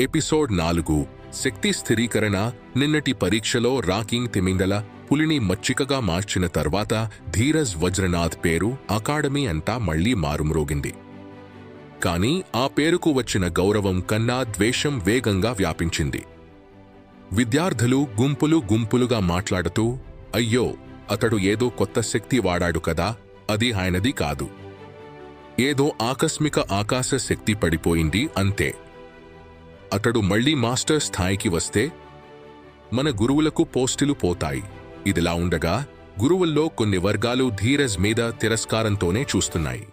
Episode నాలుగు. శక్తి స్థిరీకరణ. నిన్నటి పరీక్షలో రాకింగ్ తిమింగల పులిని మచ్చికగా మార్చిన తర్వాత ధీరజ్ వజ్రనాథ్ పేరు అకాడమీ అంతా మళ్ళీ మారుమ్రోగింది. కాని ఆ పేరుకు వచ్చిన గౌరవం కన్నా ద్వేషం వేగంగా వ్యాపించింది. విద్యార్థులు గుంపులు గుంపులుగా మాట్లాడుతూ అయ్యో అతడు ఏదో కొత్త శక్తి వాడాడు కదా అది ఆయనది కాదు. ఏదో ఆకస్మిక ఆకాశ శక్తి పడిపోయింది అంతే. అతడు మళ్ళీ మాస్టర్ స్థాయికి వస్తే మన గురువులకు పోస్టులు పోతాయి. ఇదిలా ఉండగా గురువుల్లో కొన్ని వర్గాలు ధీరజ్ మీద తిరస్కారంతోనే చూస్తున్నాయి.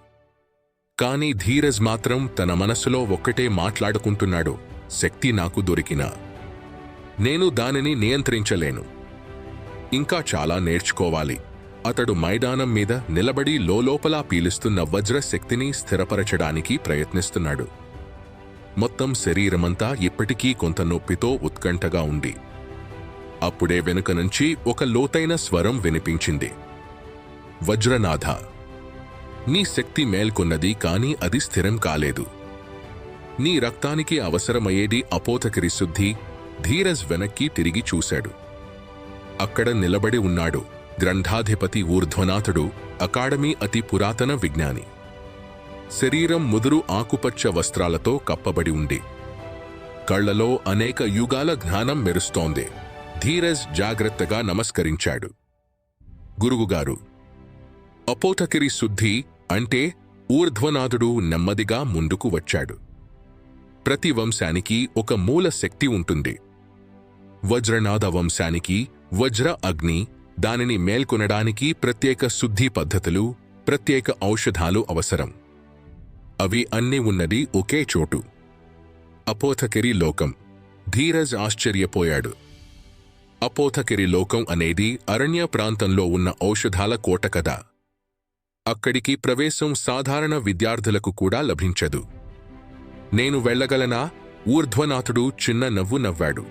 కానీ ధీరజ్ మాత్రం తన మనసులో ఒక్కటే మాట్లాడుకుంటున్నాడు శక్తి నాకు దొరికిన. నేను దానిని నియంత్రించలేను. ఇంకా చాలా నేర్చుకోవాలి. అతడు మైదానం మీద నిలబడి లోపల పీలుస్తున్న వజ్ర శక్తిని స్థిరపరచడానికి ప్రయత్నిస్తున్నాడు. మొత్తం శరీరమంతా ఇప్పటికీ కొంత నొప్పితో ఉత్కంఠగా ఉంది. అప్పుడే వెనుక నుంచి ఒక లోతైన స్వరం వినిపించింది. వజ్రనాథ నీ శక్తి మేల్కొన్నది కాని అది స్థిరం కాలేదు. నీ రక్తానికి అవసరమయ్యేది అపోతకిరి శుద్ధి ధీరజ్ వెనక్కి తిరిగి చూశాడు. అక్కడ నిలబడి ఉన్నాడు గ్రంథాధిపతి ఊర్ధ్వనాథుడు అకాడమీ అతి పురాతన విజ్ఞాని. శరీరం ముదురు ఆకుపచ్చ వస్త్రాలతో కప్పబడి ఉంది. కళ్ళలో అనేక యుగాల జ్ఞానం మెరుస్తోంది. ధీరజ్ జాగ్రత్తగా నమస్కరించాడు. గురువుగారు అపోతకిరి శుద్ధి అంటే ఊర్ధ్వనాథుడు నెమ్మదిగా ముందుకు వచ్చాడు. ప్రతి వంశానికి ఒక మూల శక్తి ఉంటుంది. వజ్రనాథ వంశానికి వజ్ర అగ్ని దానిని మేల్కొనడానికి ప్రత్యేక శుద్ధి పద్ధతులు ప్రత్యేక ఔషధాలు అవసరం. అవి అన్నీ ఉన్నది ఒకే చోటు. అపోథకెరి లోకం. ధీరజ్ ఆశ్చర్యపోయాడు. అపోథకెరి లోకం అనేది అరణ్య ప్రాంతంలో ఉన్న ఔషధాల కోట కదా అక్కడికి ప్రవేశం సాధారణ విద్యార్థులకు కూడా లభించదు. నేను వెళ్ళగలనా? ఊర్ధ్వనాథుడు చిన్న నవ్వు నవ్వాడు.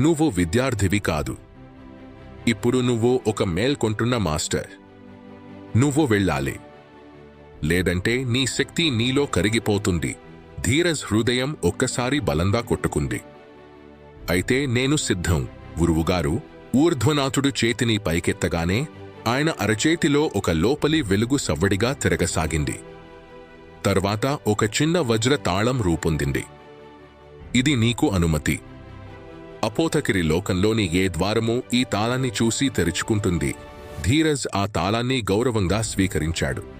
నువ్వు విద్యార్థివి కాదు. ఇప్పుడు నువ్వు ఒక మేల్కొంటున్న మాస్టర్. నువ్వు వెళ్ళాలి. లేదంటే నీ శక్తి నీలో కరిగిపోతుంది. ధీరజ్ హృదయం ఒక్కసారి బలంగా కొట్టుకుంది. అయితే నేను సిద్ధం. గురువుగారు ఊర్ధ్వనాథుడు చేతిని పైకెత్తగానే ఆయన అరచేతిలో ఒక లోపలి వెలుగు సవ్వడిగా తిరగసాగింది. తర్వాత ఒక చిన్న వజ్ర తాళం రూపొందింది. ఇది నీకు అనుమతి. అపోతకిరి లోకంలోని ఏ ద్వారమూ ఈ తాళాన్ని చూసి తెరుచుకుంటుంది. ధీరజ్ ఆ తాళాన్ని గౌరవంగా స్వీకరించాడు.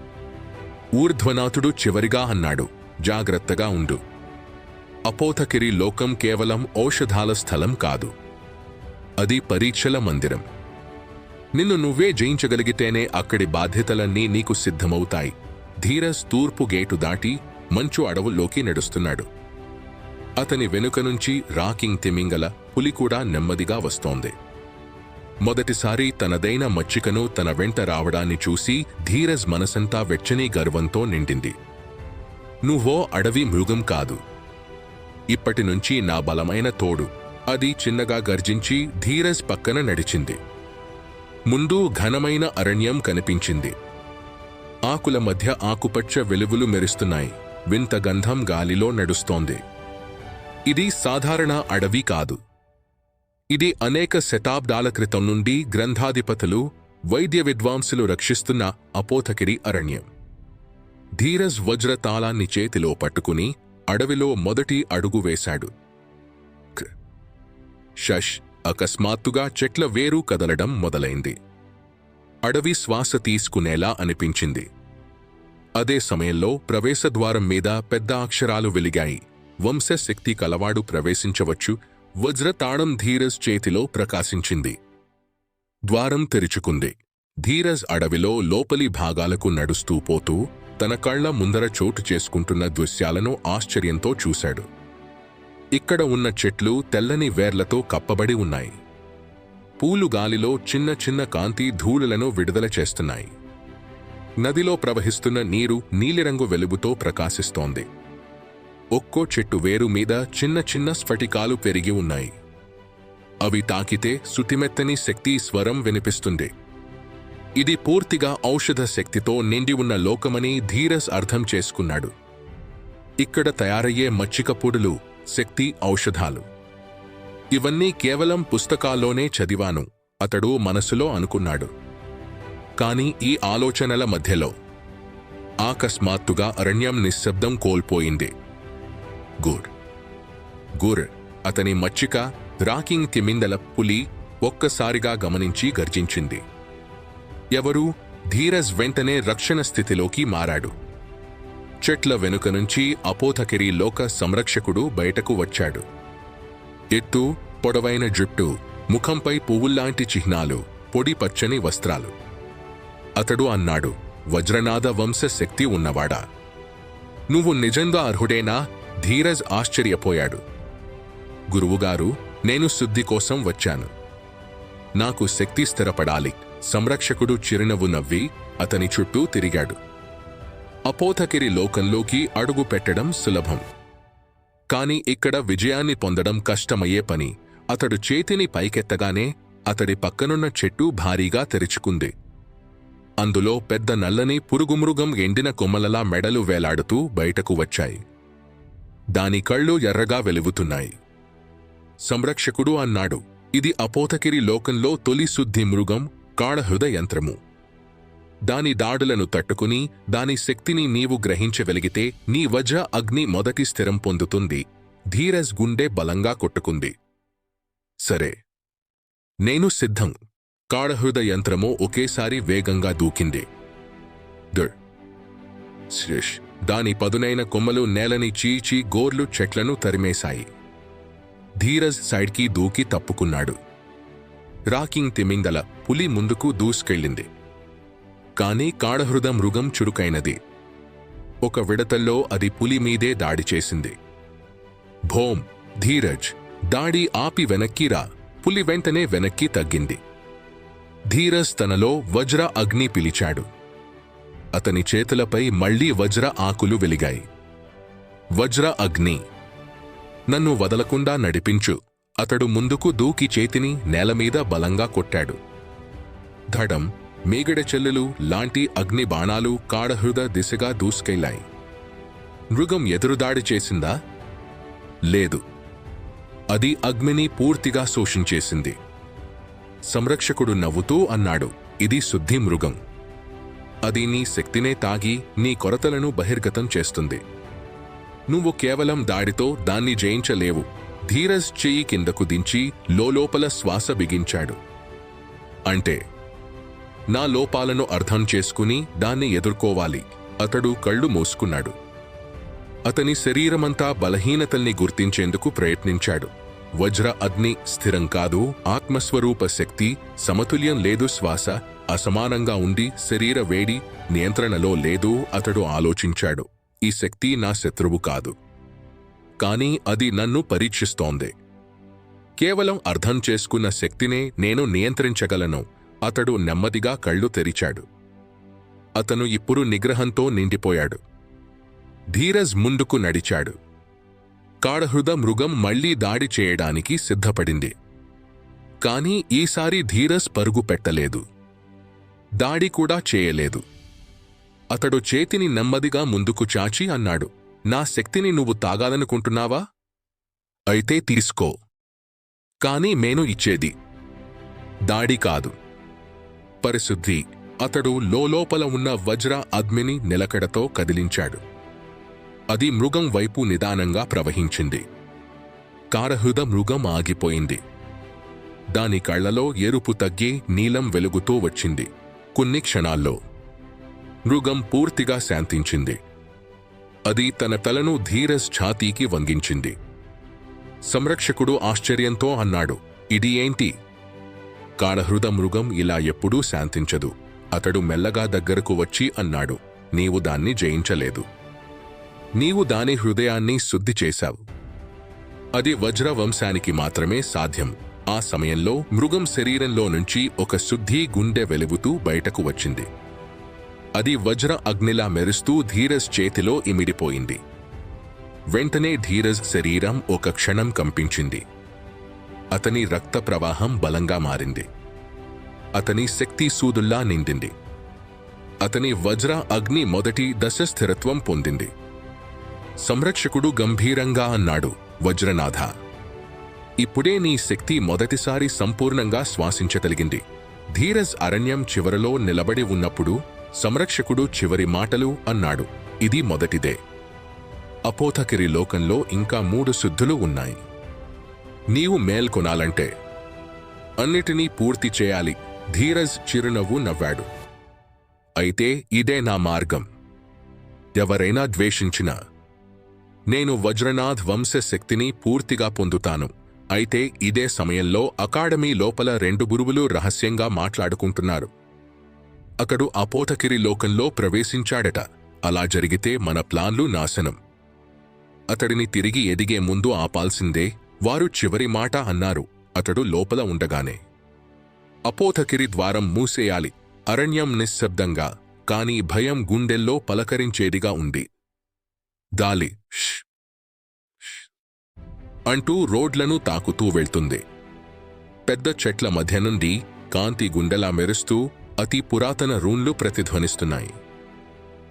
ఊర్ధ్వనాథుడు చివరిగా అన్నాడు. జాగ్రత్తగా ఉండు. అపోతకిరి లోకం కేవలం ఔషధాల స్థలం కాదు. అది పరీక్షల మందిరం. నిన్ను నువ్వే జయించగలిగితేనే అక్కడి బాధ్యతలన్నీ నీకు సిద్ధమవుతాయి. ధీరజ్ తూర్పు గేటు దాటి మంచు అడవుల్లోకి నడుస్తున్నాడు. అతని వెనుక నుంచి రాకింగ్ తిమింగల పులి కూడా నెమ్మదిగా వస్తోంది. మొదటిసారి తనదైన మచ్చికను తన వెంట రావడాన్ని చూసి ధీరజ్ మనసంతా వెచ్చని గర్వంతో నిండింది. నువ్వో అడవి మృగం కాదు. ఇప్పటి నుంచి నా బలమైన తోడు. అది చిన్నగా గర్జించి ధీరజ్ పక్కన నడిచింది. ముందు ఘనమైన అరణ్యం కనిపించింది. ఆకుల మధ్య ఆకుపచ్చ వెలుగులు మెరుస్తున్నాయి. వింత గంధం గాలిలో నడుస్తోంది. ఇది సాధారణ అడవి కాదు. ఇది అనేక శతాబ్దాల క్రితం నుండి గ్రంథాధిపతులు వైద్య విద్వాంసులు రక్షిస్తున్న అపోతకిరి అరణ్యం. ధీరజ్ వజ్ర తాళాన్ని చేతిలో పట్టుకుని అడవిలో మొదటి అడుగు వేశాడు. షష్ అకస్మాత్తుగా చెట్ల వేరు కదలడం మొదలైంది. అడవి శ్వాస తీసుకునేలా అనిపించింది. అదే సమయంలో ప్రవేశద్వారం మీద పెద్ద అక్షరాలు వెలిగాయి. వంశశక్తి కలవాడు ప్రవేశించవచ్చు వజ్రతాళం ధీరజ్ చేతిలో ప్రకాశించింది. ద్వారం తెరుచుకుంది. ధీరజ్ అడవిలో లోపలి భాగాలకు నడుస్తూ పోతూ తన కళ్ళ ముందర చోటు చేసుకుంటున్న దృశ్యాలను ఆశ్చర్యంతో చూశాడు. ఇక్కడ ఉన్న చెట్లు తెల్లని వేర్లతో కప్పబడి ఉన్నాయి. పూలు గాలిలో చిన్న చిన్న కాంతి ధూళులను విడుదల చేస్తున్నాయి. నదిలో ప్రవహిస్తున్న నీరు నీలిరంగు వెలుగుతో ప్రకాశిస్తోంది. ఒక్కో చెట్టు వేరు మీద చిన్న చిన్న స్ఫటికాలు పెరిగి ఉన్నాయి. అవి తాకితే సుతిమెత్తని శక్తి స్వరం వినిపిస్తుంది. ఇది పూర్తిగా ఔషధ శక్తితో నిండి ఉన్న లోకమని ధీరస్ అర్థం చేసుకున్నాడు. ఇక్కడ తయారయ్యే మచ్చిక పొడులు శక్తి ఔషధాలు. ఇవన్నీ కేవలం పుస్తకాల్లోనే చదివాను అతడు మనసులో అనుకున్నాడు. కాని ఈ ఆలోచనల మధ్యలో ఆకస్మాత్తుగా అరణ్యం నిశ్శబ్దం కోల్పోయింది. గూర్. గుర్ అతని మచ్చిక రాకింగ్ తిమిందల పులి ఒక్కసారిగా గమనించి గర్జించింది. ఎవరు? ధీరజ్ వెంటనే రక్షణ స్థితిలోకి మారాడు. చెట్ల వెనుక నుంచి అపోథకిరి లోక సంరక్షకుడు బయటకు వచ్చాడు. ఎత్తు పొడవైన జుట్టు ముఖంపై పువ్వుల్లాంటి చిహ్నాలు పొడి పచ్చని వస్త్రాలు. అతడు అన్నాడు వజ్రనాథ వంశ శక్తి ఉన్నవాడా? నువ్వు నిజంగా అర్హుడేనా? ధీరజ్ ఆశ్చర్యపోయాడు. గురువుగారు నేను శుద్ధి కోసం వచ్చాను. నాకు శక్తి స్థిరపడాలి. సంరక్షకుడు చిరునవ్వు నవ్వి అతని చుట్టూ తిరిగాడు. అపోతకిరి లోకంలోకి అడుగు పెట్టడం సులభం. కాని ఇక్కడ విజయాన్ని పొందడం కష్టమయ్యే పని. అతడు చేతిని పైకెత్తగానే అతడి పక్కనున్న చెట్టు భారీగా తెరుచుకుంది. అందులో పెద్ద నల్లని పురుగుమృగం ఎండిన కొమ్మలలా మెడలు వేలాడుతూ బయటకు వచ్చాయి. దాని కళ్ళు ఎర్రగా వెలుగుతున్నాయి. సంరక్షకుడు అన్నాడు ఇది అపోతకిరి లోకంలో తొలి శుద్ధి మృగం కాళహృదయంత్రము దాని దాడులను తట్టుకుని దాని శక్తిని నీవు గ్రహించగలిగితే నీ వజ అగ్ని మొదటి స్థిరం పొందుతుంది ధీరజ్ గుండె బలంగా కొట్టుకుంది. సరే. నేను సిద్ధం. కాళహృద యంత్రము ఒకేసారి వేగంగా దూకింది. దుర్. శ్రేష్. దాని పదునైన కొమ్మలు నేలని చీచి గోర్లు చెట్లను తరిమేశాయి. ధీరజ్ సైడ్కి దూకి తప్పుకున్నాడు. రాకింగ్ తిమింగల పులి ముందుకు దూసుకెళ్ళింది. కాని కాడహృద మృగం చురుకైనది. ఒక విడతల్లో అది పులి మీదే దాడి చేసింది. భోం ధీరజ్ దాడి ఆపి వెనక్కి రా. పులి వెంటనే వెనక్కి తగ్గింది. ధీరజ్ తనలో వజ్ర అగ్ని పిలిచాడు. అతని చేతులపై మళ్ళీ వజ్ర ఆకులు వెలిగాయి. వజ్ర అగ్ని నన్ను వదలకుండా నడిపించు. అతడు ముందుకు దూకి చేతిని నేలమీద బలంగా కొట్టాడు. ధడం మేగడ చెల్లెలు లాంటి అగ్ని బాణాలు కాడహృద దిశగా దూసుకెళ్ళాయి మృగం ఎదురుదాడి చేసిందా? లేదు. అది అగ్నిని పూర్తిగా శోషించేసింది. సంరక్షకుడు నవ్వుతూ అన్నాడు ఇది శుద్ధి మృగం. అది నీ శక్తినే తాగి నీ కొరతలను బహిర్గతం చేస్తుంది. నువ్వు కేవలం దాడితో దాన్ని జయించలేవు. ధీరజ్ చెయ్యి కిందకు దించి లోలోపల శ్వాస బిగించాడు. అంటే నా లోపాలను అర్థం చేసుకుని దాన్ని ఎదుర్కోవాలి. అతడు కళ్ళు మూసుకున్నాడు. అతని శరీరమంతా బలహీనతల్ని గుర్తించేందుకు ప్రయత్నించాడు. వజ్ర అగ్ని స్థిరం కాదు ఆత్మస్వరూప శక్తి సమతుల్యం లేదు శ్వాస అసమానంగా ఉండి శరీర వేడి నియంత్రణలో లేదు అతడు ఆలోచించాడు. ఈ శక్తి నా శత్రువు కాదు. కానీ అది నన్ను పరీక్షిస్తోంది. కేవలం అర్థం చేసుకున్న శక్తినే నేను నియంత్రించగలను అతడు నెమ్మదిగా కళ్ళు తెరిచాడు. అతను ఇప్పుడు నిగ్రహంతో నిండిపోయాడు. ధీరజ్ ముందుకు నడిచాడు. కాడహృద మృగం మళ్ళీ దాడి చేయడానికి సిద్ధపడింది. కాని ఈసారి ధీరస్ పరుగు పెట్టలేదు. దాడి కూడా చేయలేదు. అతడు చేతిని నెమ్మదిగా ముందుకు చాచి అన్నాడు నా శక్తిని నువ్వు తాగాలనుకుంటున్నావా? అయితే తీసుకో. కాని మేను ఇచ్చేది. దాడి కాదు. పరిశుద్ధి. అతడు లోలోపల ఉన్న వజ్ర అగ్మిని నిలకడతో కదిలించాడు. అది మృగం వైపు నిదానంగా ప్రవహించింది. కారహృద మృగం ఆగిపోయింది. దాని కళ్ళలో ఎరుపు తగ్గి నీలం వెలుగుతూ వచ్చింది. కొన్ని క్షణాల్లో మృగం పూర్తిగా శాంతించింది. అది తన తలను ధీరస్ ఛాతీకి వంగించింది. సంరక్షకుడు ఆశ్చర్యంతో అన్నాడు ఇది ఏంటి? కాడహృద మృగం ఇలా ఎప్పుడూ శాంతించదు. అతడు మెల్లగా దగ్గరకు వచ్చి అన్నాడు నీవు దాన్ని జయించలేదు. నీవు దాని హృదయాన్ని శుద్ధి చేశావు. అది వజ్ర వంశానికి మాత్రమే సాధ్యం. ఆ సమయంలో మృగం శరీరంలో నుంచి ఒక శుద్ధి గుండె వెలుగుతూ బయటకు వచ్చింది. అది వజ్ర అగ్నిలా మెరుస్తూ ధీరజ్ చేతిలో ఇమిడిపోయింది. వెంటనే ధీరజ్ శరీరం ఒక క్షణం కంపించింది. అతని రక్త ప్రవాహం బలంగా మారింది. అతని శక్తి సూదుల్లా నిండింది. అతని వజ్ర అగ్ని మొదటి దశ స్థిరత్వం పొందింది. సంరక్షకుడు గంభీరంగా అన్నాడు వజ్రనాథ. ఇప్పుడే నీ శక్తి మొదటిసారి సంపూర్ణంగా శ్వాసించగలిగింది. ధీరజ్ అరణ్యం చివరలో నిలబడి ఉన్నప్పుడు సంరక్షకుడు చివరి మాటలు అన్నాడు. ఇది మొదటిదే. అపోథకిరి లోకంలో ఇంకా మూడు శుద్ధులు ఉన్నాయి. నీవు మేల్కొనాలంటే అన్నిటినీ పూర్తి చేయాలి. ధీరజ్ చిరునవ్వు నవ్వాడు. అయితే ఇదే నా మార్గం. ఎవరైనా ద్వేషించినా నేను వజ్రనాథ్ వంశశక్తిని పూర్తిగా పొందుతాను. అయితే ఇదే సమయంలో అకాడమీ లోపల రెండు గురువులు రహస్యంగా మాట్లాడుకుంటున్నారు. అతడు అపోతకిరి లోకంలో ప్రవేశించాడట. అలా జరిగితే మన ప్లాన్లు నాశనం. అతడిని తిరిగి ఎదిగే ముందు ఆపాల్సిందే వారు చివరి మాట అన్నారు. అతడు లోపల ఉండగానే అపోతకిరి ద్వారం మూసేయాలి అరణ్యం నిశ్శబ్దంగా కాని భయం గుండెల్లో పలకరించేదిగా ఉంది. దాలి ష్ ష్ అంటూ రోడ్లను తాకుతూ వెళ్తుంది. పెద్ద చెట్ల మధ్య నుండి కాంతి గుండెలా మెరుస్తూ అతి పురాతన రూన్లు ప్రతిధ్వనిస్తున్నాయి.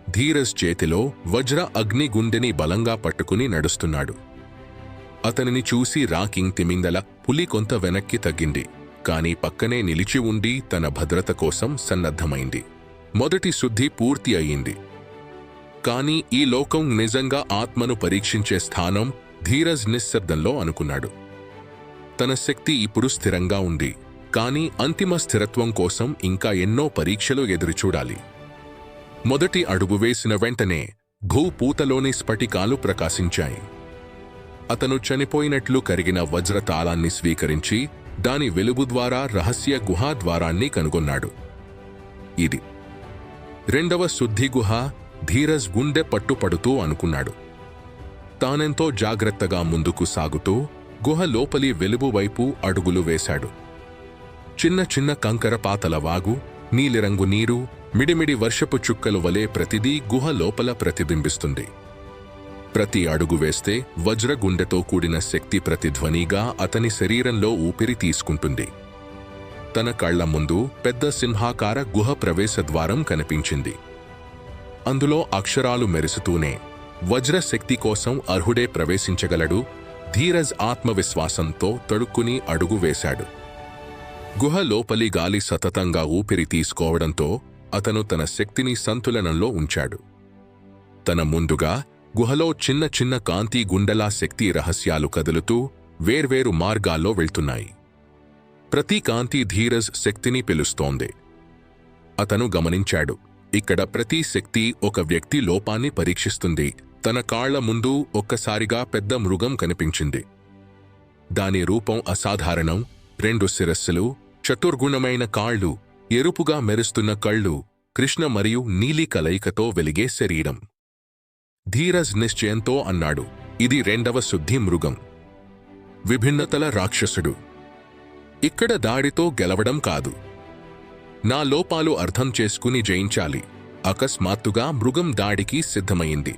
ధీరజ్ చేతిలో వజ్ర అగ్ని గుండెని బలంగా పట్టుకుని నడుస్తున్నాడు. అతనిని చూసి రాకింగ్ తిమింగల పులి కొంత వెనక్కి తగ్గింది కాని పక్కనే నిలిచి ఉండి తన భద్రత కోసం సన్నద్ధమైంది. మొదటి శుద్ధి పూర్తి అయింది కాని ఈ లోకం నిజంగా ఆత్మను పరీక్షించే స్థానం ధీరజ్ నిశ్శబ్దంలో అనుకున్నాడు. తన శక్తి ఇప్పుడు స్థిరంగా ఉంది కానీ అంతిమ స్థిరత్వం కోసం ఇంకా ఎన్నో పరీక్షలు ఎదురుచూడాలి. మొదటి అడుగు వేసిన వెంటనే భూపూతలోని స్ఫటికాలు ప్రకాశించాయి. అతను చనిపోయినట్లు కరిగిన వజ్ర తాళాన్ని స్వీకరించి దాని వెలుగు ద్వారా రహస్య గుహా ద్వారాన్ని కనుగొన్నాడు. ఇది రెండవ శుద్ధి గుహ ధీరజ్ గుండె పట్టుపడుతూ అనుకున్నాడు. తానెంతో జాగ్రత్తగా ముందుకు సాగుతూ గుహ లోపలి వెలుగు వైపు అడుగులు వేశాడు. చిన్న చిన్న కంకర పాతల వాగు నీలిరంగు నీరు మిడిమిడి వర్షపు చుక్కలు వలె ప్రతిదీ గుహ లోపల ప్రతిబింబిస్తుంది. ప్రతి అడుగు వేస్తే వజ్ర గుండెతో కూడిన శక్తి ప్రతిధ్వనిగా అతని శరీరంలో ఊపిరి తీసుకుంటుంది. తన కళ్ళ ముందు పెద్ద సింహాకార గుహ ప్రవేశ ద్వారం కనిపించింది. అందులో అక్షరాలు మెరుసుతూనే వజ్రశక్తి కోసం అర్హుడే ప్రవేశించగలడు ధీరజ్ ఆత్మవిశ్వాసంతో తడుక్కుని అడుగు వేశాడు. గుహ లోపలి గాలి సతతంగా ఊపిరి తీసుకోవడంతో అతను తన శక్తిని సంతులనంలో ఉంచాడు. తన ముందుగా గుహలో చిన్న చిన్న కాంతి గుండెలా శక్తి రహస్యాలు కదులుతూ వేర్వేరు మార్గాల్లో వెళ్తున్నాయి. ప్రతి కాంతి ధీరజ్ శక్తిని పిలుస్తోంది. అతను గమనించాడు ఇక్కడ ప్రతి శక్తి ఒక వ్యక్తి లోపాన్ని పరీక్షిస్తుంది. తన కాళ్ళ ముందు ఒక్కసారిగా పెద్ద మృగం కనిపించింది. దాని రూపం అసాధారణం రెండు శిరస్సులు చతుర్గుణమైన కాళ్ళు ఎరుపుగా మెరుస్తున్న కళ్ళు కృష్ణ మరియు నీలి కలయికతో వెలిగే శరీరం. ధీరజ్ నిశ్చయంతో అన్నాడు ఇది రెండవ శుద్ధి మృగం. విభిన్నతల రాక్షసుడు. ఇక్కడ దాడితో గెలవడం కాదు. నా లోపాలు అర్థం చేసుకుని జయించాలి. అకస్మాత్తుగా మృగం దాడికి సిద్ధమైంది.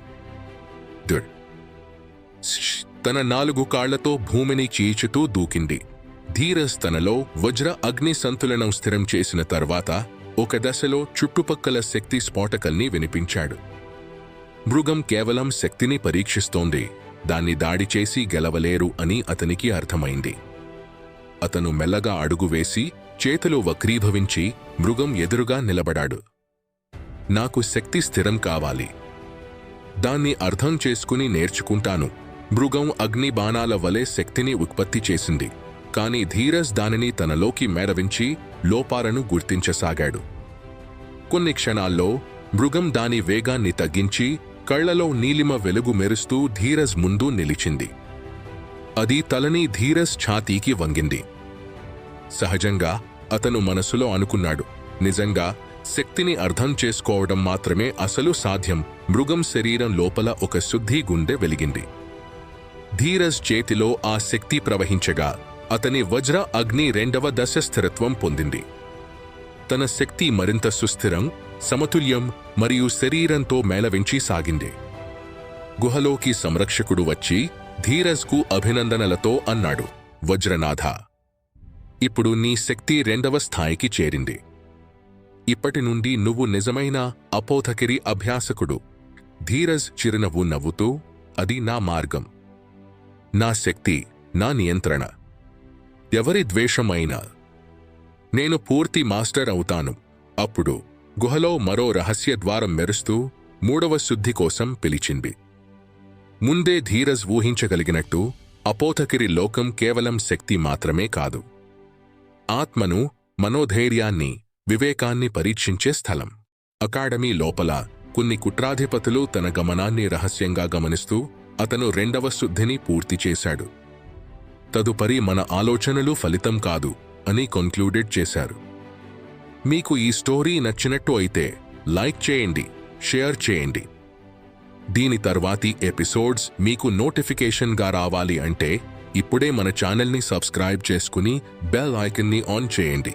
దుడ్. తన నాలుగు కాళ్ళతో భూమిని చీల్చుతూ దూకింది. ధీరస్ తనలో వజ్ర అగ్ని సంతులనం స్థిరం చేసిన తర్వాత ఒక దశలో చుట్టుపక్కల శక్తి స్ఫోటకల్ని వినిపించాడు. మృగం కేవలం శక్తిని పరీక్షిస్తోంది. దాన్ని దాడి చేసి గెలవలేరు అని అతనికి అర్థమైంది. అతను మెల్లగా అడుగు వేసి చేతులు వక్రీభవించి మృగం ఎదురుగా నిలబడాడు. నాకు శక్తి స్థిరం కావాలి. దాన్ని అర్థం చేసుకుని నేర్చుకుంటాను. మృగం అగ్ని బాణాల వలె శక్తిని ఉత్పత్తి చేసింది. కాని ధీరజ్ దానిని తనలోకి మేడవించి లోపాలను గుర్తించసాగాడు. కొన్ని క్షణాల్లో మృగం దాని వేగాన్ని తగ్గించి కళ్ళలో నీలిమ వెలుగు మెరుస్తూ ధీరజ్ ముందు నిలిచింది. అది తలని ధీరజ్ ఛాతీకి వంగింది. సహజంగా అతను మనసులో అనుకున్నాడు. నిజంగా శక్తిని అర్థం చేసుకోవడం మాత్రమే అసలు సాధ్యం. మృగం శరీరం లోపల ఒక శుద్ధి గుండె వెలిగింది. ధీరజ్ చేతిలో ఆ శక్తి ప్రవహించగా అతని వజ్ర అగ్ని రెండవ దశ స్థిరత్వం పొందింది. తన శక్తి మరింత సుస్థిరం సమతుల్యం మరియు శరీరంతో మేళవించి సాగింది. గుహలోకి సంరక్షకుడు వచ్చి ధీరజ్కు అభినందనలతో అన్నాడు వజ్రనాథ ఇప్పుడు నీ శక్తి రెండవ స్థాయికి చేరింది. ఇప్పటి నుండి నువ్వు నిజమైన అపోథకిరి అభ్యాసకుడు. ధీరజ్ చిరునవ్వు నవ్వుతూ అది నా మార్గం. నా శక్తి నా నియంత్రణ. ఎవరి ద్వేషమైనా. నేను పూర్తి మాస్టర్ అవుతాను. అప్పుడు గుహలో మరో రహస్య ద్వారం మెరుస్తూ మూడవ శుద్ధి కోసం పిలిచింది. ముందే ధీరజ్ ఊహించగలిగినట్టు అపోతకిరి లోకం కేవలం శక్తి మాత్రమే కాదు. ఆత్మను మనోధైర్యాన్ని వివేకాన్ని పరీక్షించే స్థలం. అకాడమీ లోపల కొన్ని కుట్రాధిపతులు తన గమనాన్ని రహస్యంగా గమనిస్తూ అతను రెండవ శుద్ధిని పూర్తి చేశాడు. తదుపరి మన ఆలోచనలు ఫలితం కాదు అని కన్క్లూడెడ్ చేశారు. మీకు ఈ స్టోరీ నచ్చినట్టు అయితే లైక్ చేయండి షేర్ చేయండి. దీని తర్వాతి ఎపిసోడ్స్ మీకు నోటిఫికేషన్గా రావాలి అంటే ఇప్పుడే మన ఛానల్ని సబ్స్క్రైబ్ చేసుకుని బెల్ ఐకన్ని ఆన్ చేయండి.